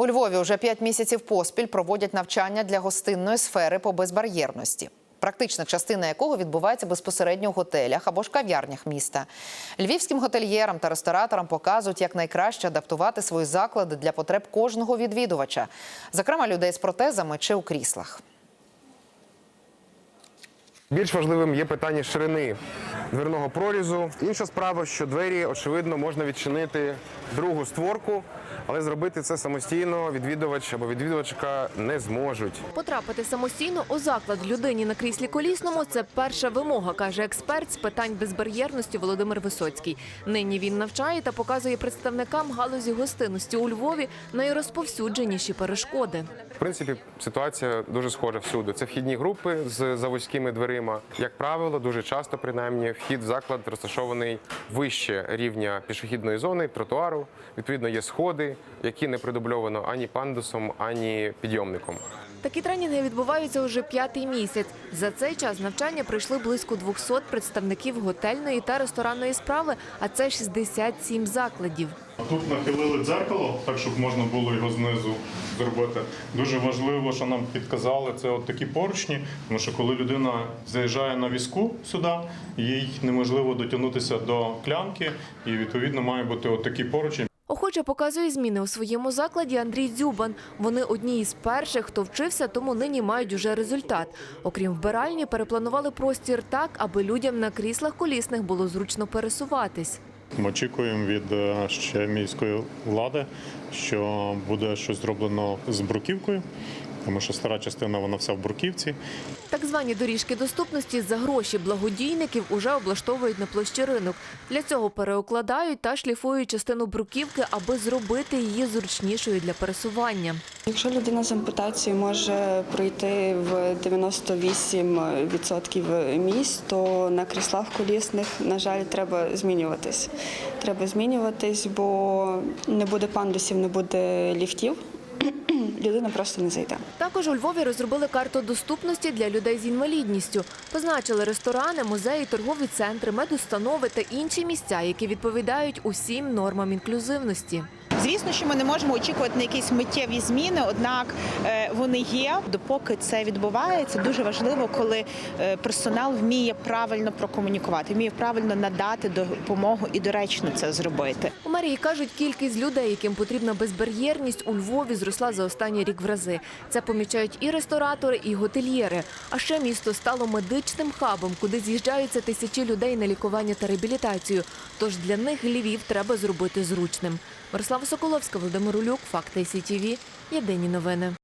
У Львові вже п'ять місяців поспіль проводять навчання для гостинної сфери по безбар'єрності. Практична частина якого відбувається безпосередньо в готелях або ж кав'ярнях міста. Львівським готельєрам та рестораторам показують, як найкраще адаптувати свої заклади для потреб кожного відвідувача, зокрема людей з протезами чи у кріслах. Більш важливим є питання ширини дверного прорізу. Інша справа, що двері, очевидно, можна відчинити другу створку, але зробити це самостійно відвідувач або відвідувачка не зможуть. Потрапити самостійно у заклад людині на кріслі колісному це перша вимога, каже експерт з питань безбар'єрності Володимир Висоцький. Нині він навчає та показує представникам галузі гостинності у Львові найрозповсюдженіші перешкоди. В принципі, ситуація дуже схожа всюди. Це вхідні групи з заводськими дверима. Як правило, дуже часто, принаймні, вхід в заклад розташований вище рівня пішохідної зони, тротуару. Відповідно, є сходи, які не придубльовано ані пандусом, ані підйомником. Такі тренінги відбуваються уже п'ятий місяць. За цей час навчання пройшли близько 200 представників готельної та ресторанної справи, а це 67 закладів. Тут нахилили дзеркало, так щоб можна було його знизу зробити. Дуже важливо, що нам підказали, це от такі поручні, тому що коли людина заїжджає на візку сюди, їй неможливо дотягнутися до клямки, і відповідно має бути от такі поручні. Охоче показує зміни у своєму закладі Андрій Дзюбан. Вони одні із перших, хто вчився, тому нині мають уже результат. Окрім вбиральні, перепланували простір так, аби людям на кріслах колісних було зручно пересуватись. Ми очікуємо від е, ще міської влади, що буде щось зроблено з бруківкою, тому що стара частина вона вся в бруківці. Так звані доріжки доступності за гроші благодійників уже облаштовують на площі ринок. Для цього переукладають та шліфують частину бруківки, аби зробити її зручнішою для пересування. Якщо людина з ампутацією може пройти в 98% місць, то на кріслах колісних, на жаль, треба змінюватись. Треба змінюватись, бо не буде пандусів, не буде ліфтів. Людина просто не зайде. Також у Львові розробили карту доступності для людей з інвалідністю. Позначили ресторани, музеї, торгові центри, медустанови та інші місця, які відповідають усім нормам інклюзивності. Звісно, що ми не можемо очікувати на якісь миттєві зміни, однак е, вони є. Допоки це відбувається, дуже важливо, коли е, персонал вміє правильно прокомунікувати, вміє правильно надати допомогу і доречно це зробити. У мерії кажуть, кількість людей, яким потрібна безбар'єрність, у Львові зросла за останній рік в рази. Це помічають і ресторатори, і готельєри. А ще місто стало медичним хабом, куди з'їжджаються тисячі людей на лікування та реабілітацію. Тож для них Львів треба зробити зручним. Мирослава Соколовська, Володимир Улюк, Факти СІТІВІ. Єдині новини.